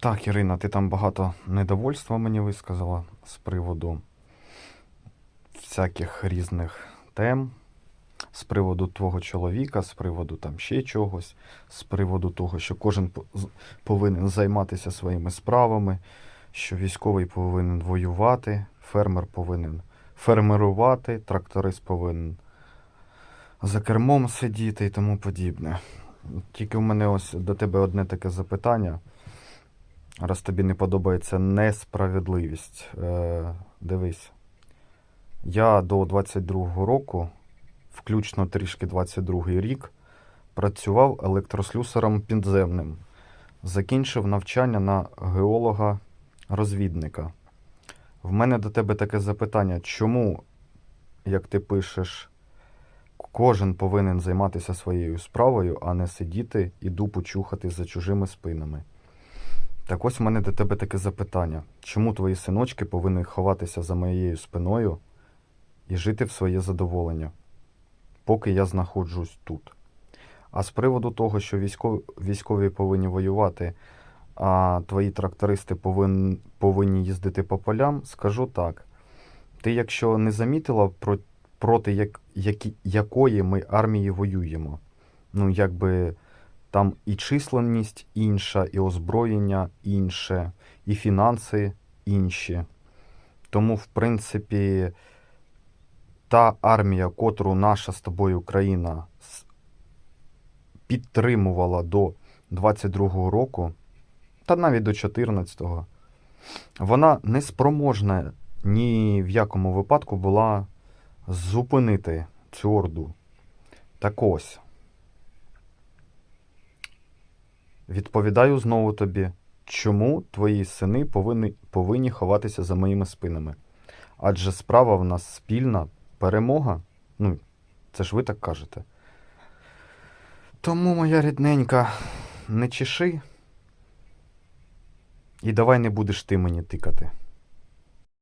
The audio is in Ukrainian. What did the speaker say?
Так, Ірина, ти там багато недовольства мені висказала з приводу всяких різних тем, з приводу твого чоловіка, з приводу там ще чогось, з приводу того, що кожен повинен займатися своїми справами, що військовий повинен воювати, фермер повинен фермерувати, тракторист повинен за кермом сидіти і тому подібне. Тільки в мене ось до тебе одне таке запитання. Раз тобі не подобається несправедливість, е, дивись. Я до 22-го року, включно трішки 22-й рік, працював електрослюсарем підземним. Закінчив навчання на геолога-розвідника. В мене до тебе таке запитання: чому, як ти пишеш, кожен повинен займатися своєю справою, а не сидіти і дупу чухати за чужими спинами? Так ось у мене до тебе таке запитання. Чому твої синочки повинні ховатися за моєю спиною і жити в своє задоволення, поки я знаходжусь тут? А з приводу того, що військові, військові повинні воювати, а твої трактористи повин, повинні їздити по полям, скажу так. Ти, якщо не замітила, про, проти як, які, якої ми армії воюємо, ну, якби там і численність інша, і озброєння інше, і фінанси інші. Тому, в принципі, та армія, котру наша з тобою країна підтримувала до 22-го року, та навіть до 14-го, вона не спроможна ні в якому випадку була зупинити цю орду. Так ось. Відповідаю знову тобі, чому твої сини повинні, повинні ховатися за моїми спинами? Адже справа в нас спільна перемога. Ну, це ж ви так кажете. Тому, моя рідненька, не чеши. І давай не будеш ти мені тикати.